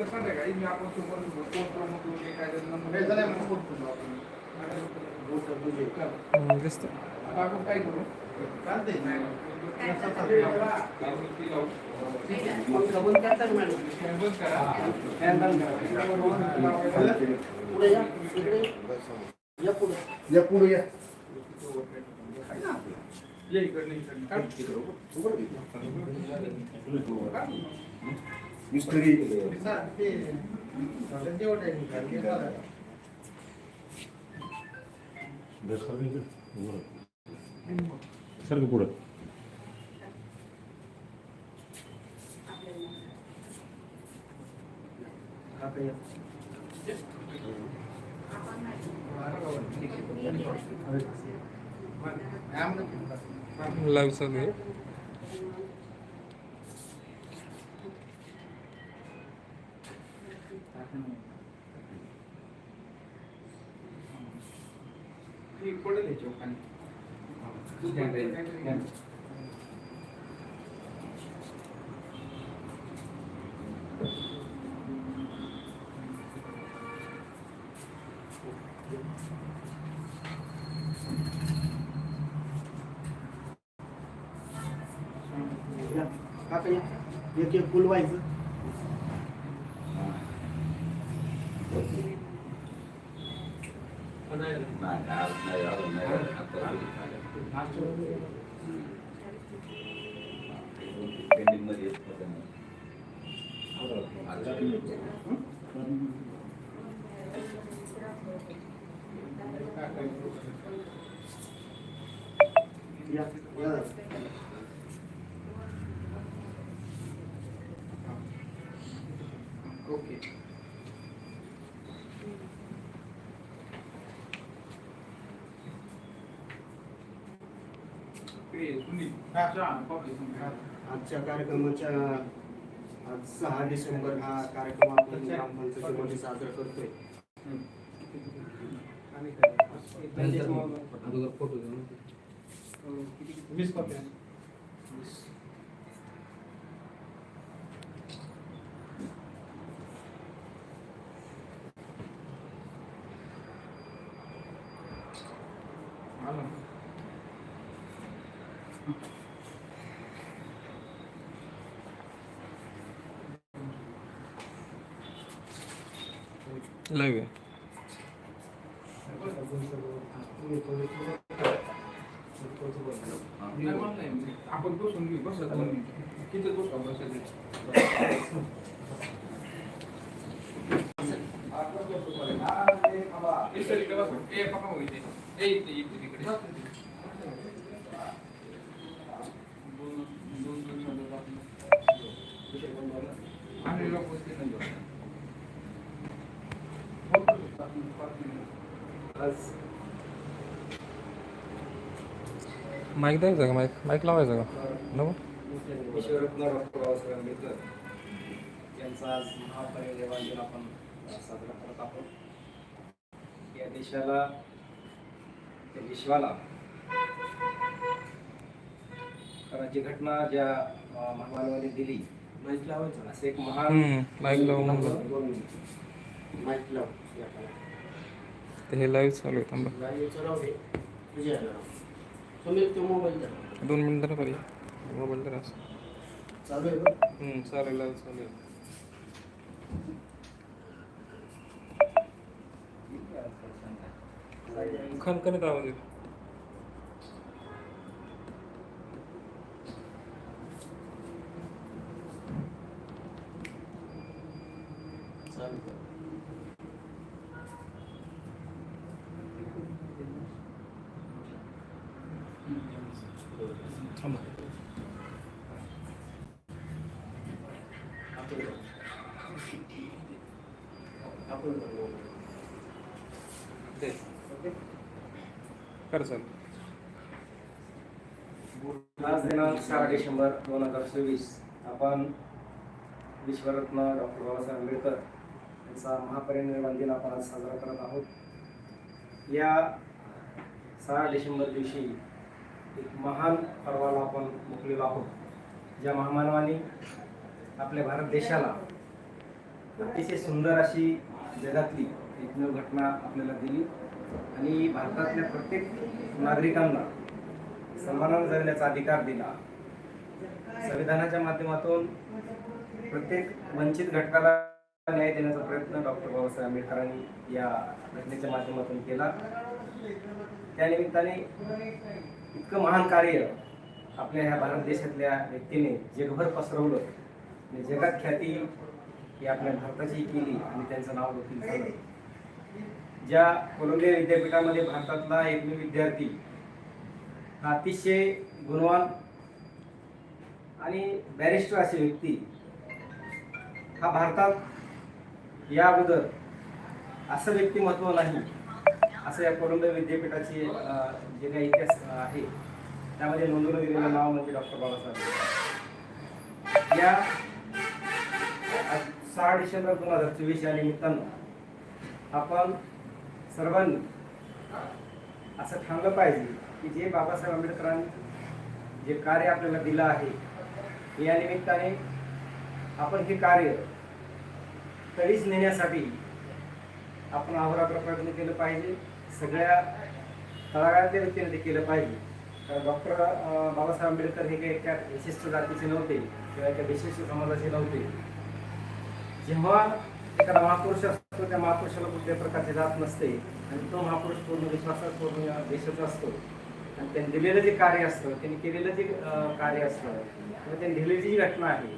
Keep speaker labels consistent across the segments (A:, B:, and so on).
A: नंतर संध्याकाळी मी आपण समोर कोण प्रमुख वगैरे काय नंबर
B: हे झालं मग फोन करू आपण. तुझे.
A: आता आपण काय करू.
B: पुढे या, पुढे. या पुढे या.
A: इकडनं इकडनं.
B: मिस्त्री
C: पुढं.
D: लाईव्ह चालू आहे
A: ती पडेल याच्यावर खाली. ध्यान राहील. ध्यान.
B: या. आता या. एक एक फुलवायचं या या
A: ओके ते सुनील चहा आणि कॉफी संपला.
B: आजच्या कार्यक्रमाच्या आज सहा डिसेंबर हा कार्यक्रम आपण ग्रामपंचायतीमध्ये साजरा करतोय. आम्ही
A: म्हणलंय मी. आपण बसून घेऊ बसा दोन मिनिटं. किती बसू बसा. ए, पप्पा. ए, इथे, इथे, तिकडे. दोन- दोन- दोन शब्द आपले. आणि लोक बसतील नाही बसणार.
B: आज
D: माईक द्यायचा का? माईक माईक लावायचा का? नको?
E: विश्वरत्न डॉक्टर बाबासाहेब आंबेडकर यांचा आज महापरिनिर्वाण दिन आपण साजरा करत आहोत. या देशाला या विश्वाला राज्यघटना ज्या अं, महामानवाने दिली
B: माईक लावायचं.
E: असे एक महान
D: माईक लावून.
B: माईक लाव. या खाली.
D: ते हे लाईव्ह चालू आहे थांबा
B: लाईव्हचं राहू दे. तुझ्या ह्याला राहू. सुनील तो मोबाईल द्या
D: दोन मिनिटं ना करी मोबाईल तर असं
B: चालू आहे बघ
D: हम्म, चालेल लाईव्ह चालू आहे खणखणीत आवाज येतो
B: चालू कर.
D: थांबा
B: आपण कर. आपण कर मोबाईल.
D: दे
B: ओके
D: कर सर
E: आज दिनांक सहा डिसेंबर दोन हजार चोवीस आपण विश्वरत्न डॉक्टर बाबासाहेब आंबेडकर यांचा महापरिनिर्वाण दिन आपण आज साजरा करत आहोत. या सहा डिसेंबर दिवशी एक महान पर्वाला आपण मुकलेलो आहोत. ज्या महामानवाने आपल्या भारत देशाला अतिशय सुंदर अशी जगातली एकमेव घटना आपल्याला दिली. आणि भारतातल्या प्रत्येक नागरिकांना सन्मानानं जगण्याचा अधिकार दिला. संविधानाच्या माध्यमातून प्रत्येक वंचित घटकाला न्याय देण्याचा प्रयत्न डॉक्टर बाबासाहेब आंबेडकरांनी या घटनेच्या माध्यमातून केला. त्यानिमित्ताने इतकं महान कार्य आपल्या ह्या भारत देशातल्या व्यक्तीने जगभर पसरवलं. आणि जगात ख्याती ही आपल्या भारताची केली आणि त्यांचं नाव देखील झालं. ज्या कोलंबिया विद्यापीठामध्ये भारतातला एकमेव विद्यार्थी अतिशय गुणवान आणि बॅरिस्टर अशी व्यक्ती हा भारतात या अगोदर असं व्यक्तिमत्व नाही असं या कोलंबिया विद्यापीठाचे जे काही इतिहास आहे त्यामध्ये नोंदवलं गेलेलं नाव म्हणजे डॉक्टर बाबासाहेब या सहा डिसेंबर दोन हजार चोवीस या निमित्तानं आपण सर्वांनी. असं ठरलं पाहिजे की जे बाबासाहेब आंबेडकरांनी जे कार्य आपल्याला दिलं आहे या निमित्ताने आपण हे कार्य तळीच नेण्यासाठी आपण अहोरात्र प्रयत्न केलं पाहिजे सगळ्या तळागाळातल्या व्यक्तीने ते केलं पाहिजे. कारण डॉक्टर बाबासाहेब आंबेडकर हे काही एका विशिष्ट जातीचे नव्हते किंवा एका विशिष्ट समाजाचे नव्हते. जेव्हा एखादा महापुरुष तो त्या महापुरुषाला कुठल्याही प्रकारची जात नसते. आणि तो महापुरुष पूर्ण विश्वासात पूर्ण देशाचा असतो. आणि त्यांनी दिलेलं जे कार्य असतं त्यांनी केलेलं जे कार्य असतं किंवा त्यांनी दिलेली जी घटना आहे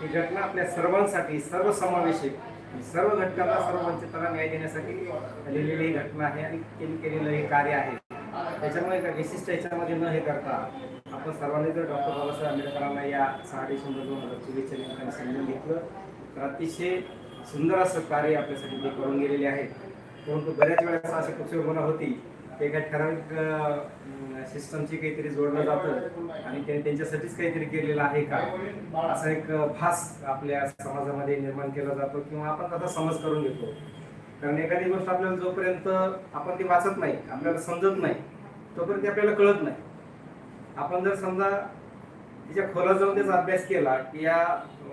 E: ही घटना आपल्या सर्वांसाठी सर्वसमावेशक सर्व घटकांना सर्व वंचितांना न्याय देण्यासाठी लिहिलेली ही घटना आहे आणि त्यांनी केलेलं हे कार्य आहे. त्याच्यामुळे एका विशिष्ट याच्यामध्ये न हे करता आपण सर्वांनी जर डॉक्टर बाबासाहेब आंबेडकरांना या सहा डिसेंबर दोन हजार चोवीसच्या निमित्ताने समजून घेतलं तर अतिशय सुंदर असं कार्य आपल्यासाठी ते करून गेलेले आहेत परंतु बऱ्याच वेळेस अशी कुचळबुना होती ते एका ठराविक सिस्टमची काहीतरी जोडलं जातं आणि त्यांनी त्यांच्यासाठीच काहीतरी केलेलं आहे का? असा एक भास आपल्या समाजामध्ये निर्माण केला जातो किंवा आपण त्याचा समज करून घेतो. कारण एखादी गोष्ट आपल्याला जोपर्यंत आपण ती वाचत नाही आपल्याला समजत नाही तोपर्यंत ती आपल्याला कळत नाही. आपण जर समजा तिच्या खोला जाऊन त्याचा अभ्यास केला की या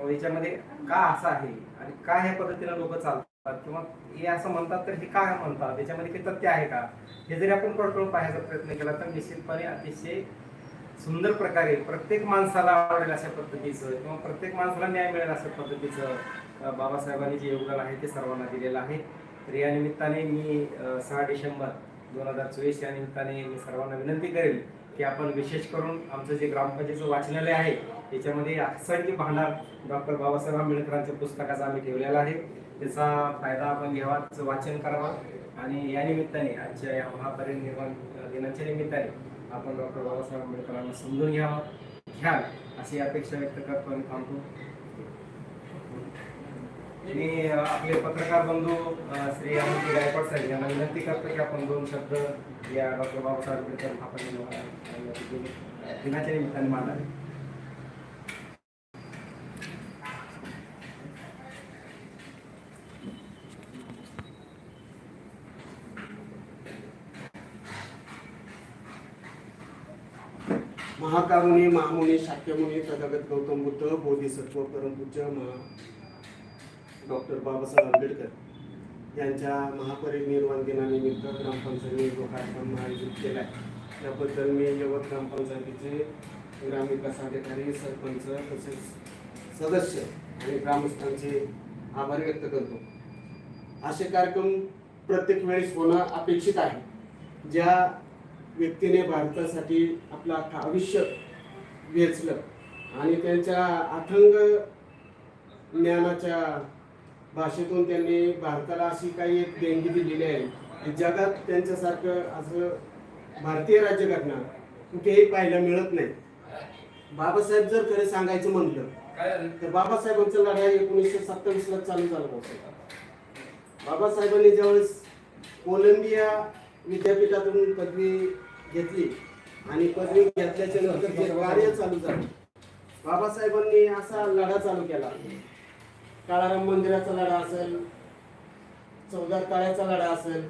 E: याच्यामध्ये का असं आहे? आणि काय ह्या पद्धतीने लोक चालतात किंवा हे असं म्हणतात तर हे काय म्हणतात? त्याच्यामध्ये काही तथ्य आहे का? हे जरी आपण कळकळून पाहायचा प्रयत्न केला तर निश्चितपणे अतिशय सुंदर प्रकारे प्रत्येक माणसाला आवडेल अशा पद्धतीचं किंवा प्रत्येक माणसाला न्याय मिळेल अशा पद्धतीचं बाबासाहेबांनी जे योगदान आहे ते सर्वांना दिलेलं आहे. तर या निमित्ताने मी सहा डिसेंबर दोन हजार चोवीस या निमित्ताने मी सर्वांना विनंती करेल की आपण विशेष करून आमचं जे ग्रामपंचायतीचं वाचनालय आहे याच्यामध्ये असंख्य भांडार डॉक्टर बाबासाहेब आंबेडकरांच्या पुस्तकाचा आम्ही ठेवलेला आहे. त्याचा फायदा आपण घ्यावा वाचन करावा. आणि या निमित्ताने आजच्या या महापरिनिर्वाण दिनाच्या निमित्ताने आपण डॉक्टर बाबासाहेब आंबेडकरांना समजून घ्यावं घ्याल अशी अपेक्षा व्यक्त करतो आणि थांबतो. मी आपले पत्रकार बंधू श्री अमोलजी गायकवाड साहेब यांना विनंती करतो की आपण दोन शब्द या डॉक्टर बाबासाहेब आंबेडकर महापरिनिर्वाण दिनाच्या निमित्ताने मांडावे.
B: महाकारुणी महामुनी शाक्यमुनी तथागत गौतम बुद्ध बोधिसत्व परमपूज्य महा डॉक्टर बाबासाहेब आंबेडकर यांच्या महापरिनिर्वाण दिनानिमित्त ग्रामपंचायतीने जो कार्यक्रम आयोजित केला आहे त्याबद्दल मी यवत ग्रामपंचायतीचे ग्रामविकास अधिकारी सरपंच तसेच सदस्य आणि ग्रामस्थांचे आभार व्यक्त करतो. असे कार्यक्रम प्रत्येक वेळेस होणं अपेक्षित आहे. ज्या व्यक्तीने भारतासाठी आपलं अख्खं आयुष्य वेचलं. आणि त्यांच्या अथंग ज्ञानाच्या भाषेतून त्यांनी भारताला अशी काही एक देणगी दिलेली आहे की जगात त्यांच्यासारखं असं भारतीय राज्यघटना कुठेही पाहायला मिळत नाही. बाबासाहेब जर खरं सांगायचं म्हटलं तर बाबासाहेबांचा लढाई एकोणीसशे सत्तावीसला चालू झाला होता. बाबासाहेबांनी ज्यावेळेस कोलंबिया विद्यापीठातून पदवी घेतली. आणि पदवी घेतल्याच्या नंतर जे कार्य चालू झालं. बाबासाहेबांनी असा लढा चालू केला. काळाराम मंदिराचा लढा असेल चौदार काळ्याचा लढा असेल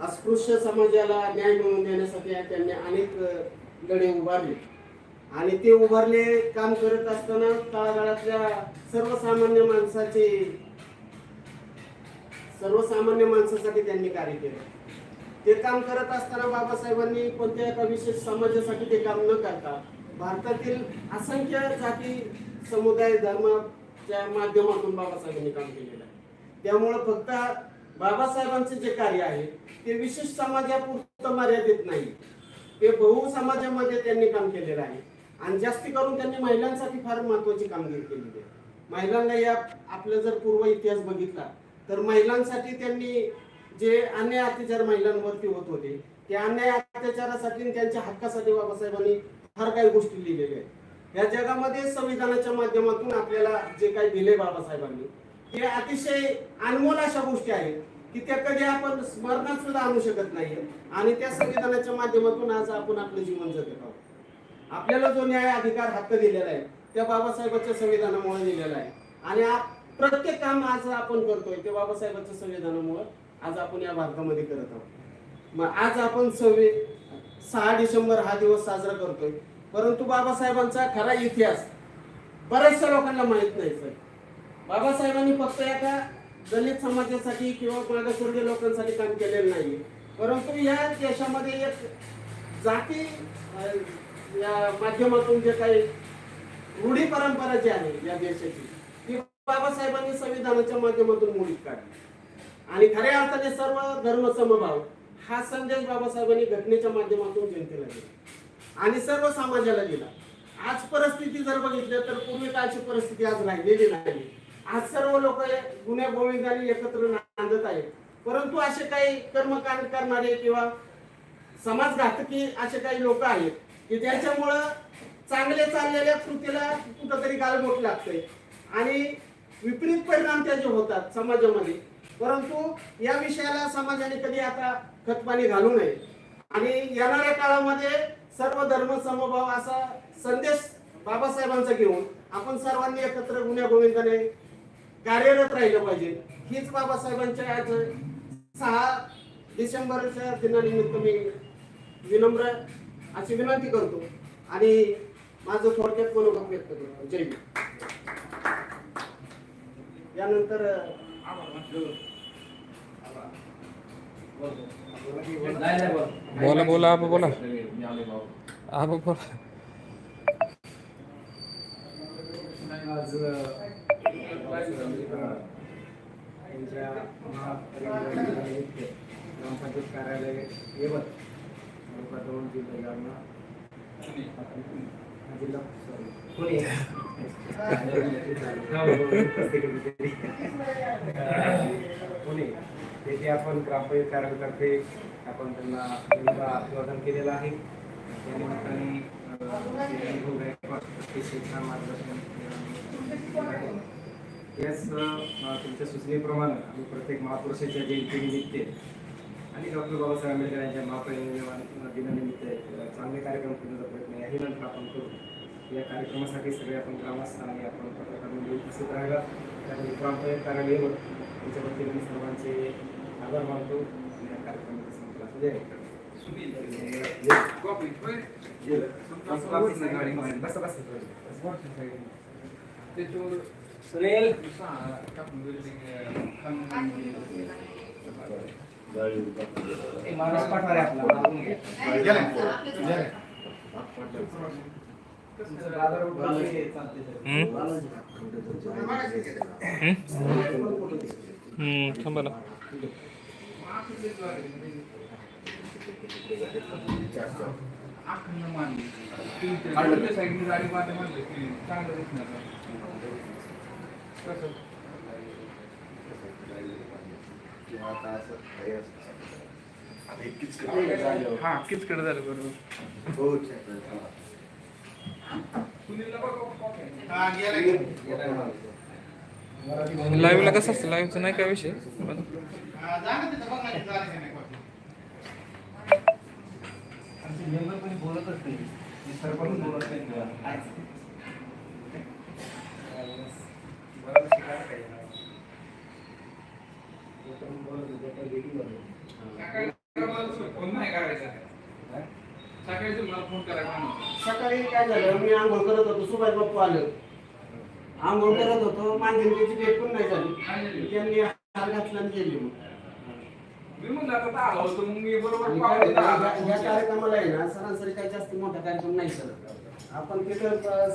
B: अस्पृश्य समाजाला न्याय मिळवून देण्यासाठी त्यांनी अनेक लढे उभारले. आणि ते उभारले काम करत असताना तळागाळातल्या सर्वसामान्य माणसाचे सर्वसामान्य माणसासाठी त्यांनी कार्य केलं. ते काम करत असताना बाबासाहेबांनी कोणत्या एका विशेष समाजासाठी ते काम न करता भारतातील असंख्य जाती समुदाय धर्माच्या माध्यमातून बाबासाहेबांनी काम केलेलं आहे. त्यामुळं फक्त बाबासाहेबांचे जे कार्य आहे ते विशेष समाजापुरतं मर्यादित नाही. ते बहु समाजामध्ये त्यांनी काम केलेलं आहे. आणि जास्ती करून त्यांनी महिलांसाठी फार महत्वाची कामगिरी केलेली आहे. महिलांना या आपला जर पूर्व इतिहास बघितला तर महिलांसाठी त्यांनी जे अन्याय अत्याचार महिलांवरती होत होते त्या अन्याय अत्याचारासाठी आणि त्यांच्या हक्कासाठी बाबासाहेबांनी फार काही गोष्टी लिहिलेल्या आहेत. या जगामध्ये संविधानाच्या माध्यमातून आपल्याला जे काही दिले बाबासाहेबांनी ते अतिशय अनमोल अशा गोष्टी आहेत की त्या कधी आपण स्मरणात सुद्धा आणू शकत नाही. आणि त्या संविधानाच्या माध्यमातून आज आपण आपलं जीवन जगत आहोत. आपल्याला जो न्याय अधिकार हक्क दिलेला आहे त्या बाबासाहेबांच्या संविधानामुळे दिलेला आहे. आणि प्रत्येक काम आज आपण करतोय ते बाबासाहेबांच्या संविधानामुळे आज आपण या भारतामध्ये करत आहोत. मग आज आपण सव्वी सहा डिसेंबर हा दिवस साजरा करतोय. परंतु बाबासाहेबांचा खरा इतिहास बऱ्याचशा लोकांना माहीत नाही सर. बाबासाहेबांनी फक्त एका दलित समाजासाठी किंवा मागासवर्गीय लोकांसाठी काम केलेलं नाही परंतु या देशामध्ये एक जाती या माध्यमातून जे काही रूढी परंपरा जी आहे या देशाची ती बाबासाहेबांनी संविधानाच्या माध्यमातून मोडीत काढली. आणि खऱ्या अर्थाने सर्व धर्म समभाव हा संदेश बाबासाहेबांनी घटनेच्या माध्यमातून जनतेला दिला. आणि सर्व समाजाला दिला. आज परिस्थिती जर बघितली तर पूर्वी काळची परिस्थिती आज राहिलेली नाही. आज सर्व लोक गुन्ह्या गोविंदाने एकत्र नांदत आहेत. परंतु असे काही कर्मकांड करणारे किंवा समाजघातकी असे काही लोक आहेत की ज्याच्यामुळं चांगले चाललेल्या कृतीला कुठंतरी गालबोट लागतंय. आणि विपरीत परिणाम त्याचे होतात समाजामध्ये. परंतु या विषयाला समाजाने कधी आता खतपाणी घालू नये. आणि येणाऱ्या काळामध्ये सर्व धर्म समभाव असा संदेश बाबासाहेबांचा घेऊन आपण सर्वांनी एकत्र गुन्ह्या गोविंदाने कार्यरत राहिलं पाहिजे. हीच बाबासाहेबांच्या आज सहा डिसेंबरच्या दिनानिमित्त मी विनम्र अशी विनंती करतो. आणि माझं थोडक्यात मनोभाव व्यक्त करतो. जय हिंद. यानंतर
A: आभार म्हटलं.
E: नाही नाही बोला
D: बोला आप बोला. आप बोला.
E: आज ग्रामपंचायत कार्यालय येवत तालुका जिल्हा जालना जिल्हा पुणे पुणे तेथे आपण ग्रामपंचायत कार्यालयातर्फे आपण त्यांना अभिवादन केलेलं आहे. त्या निमित्ताने अं, मार्गदर्शन याच तुमच्या सूचनेप्रमाणे आम्ही प्रत्येक महापुरुषाच्या जयंतीनिमित्त आणि डॉक्टर बाबासाहेब आंबेडकर यांच्या महापरिनिर्वाण दिनानिमित्त चांगले कार्यक्रम करण्याचा प्रयत्न याही नंतर आपण करू. या कार्यक्रमासाठी सगळे आपण ग्रामस्थ आणि आपण पत्रकार मंडळी उपस्थित राहिला त्यामुळे ग्रामपंचायत कार्यालयावर तुमच्या वतीने सर्वांचे आभार मानतो
A: सुनील.
E: माणूस पाठवा रे आपला
D: थांबा ना
A: हा किचकट झालं बरोबर
D: लाईव्हला कसं असतं? लाईव्हचं नाही काय विषय
E: मेंबर कोणी बोलतच नाही सरपंच बोलत नाही
A: सकाळी मला फोन सकाळी
B: काय झालं? मी आंघोळ करत होतो सुभाष बाप्पू आलं. आंघोळ करत होतो मांजरीची भेट पण नाही झाली. त्यांनी हार घातला गेली मग.
A: म्हणलं आता तर आलो होतो मग मी बरोबर
B: आणि काय
A: पावणे
B: होतं,
A: दहाला
B: या- या कार्यक्रमाला आहे ना सरासरी काही जास्त मोठा कार्यक्रम नाही सर. आपण तिथं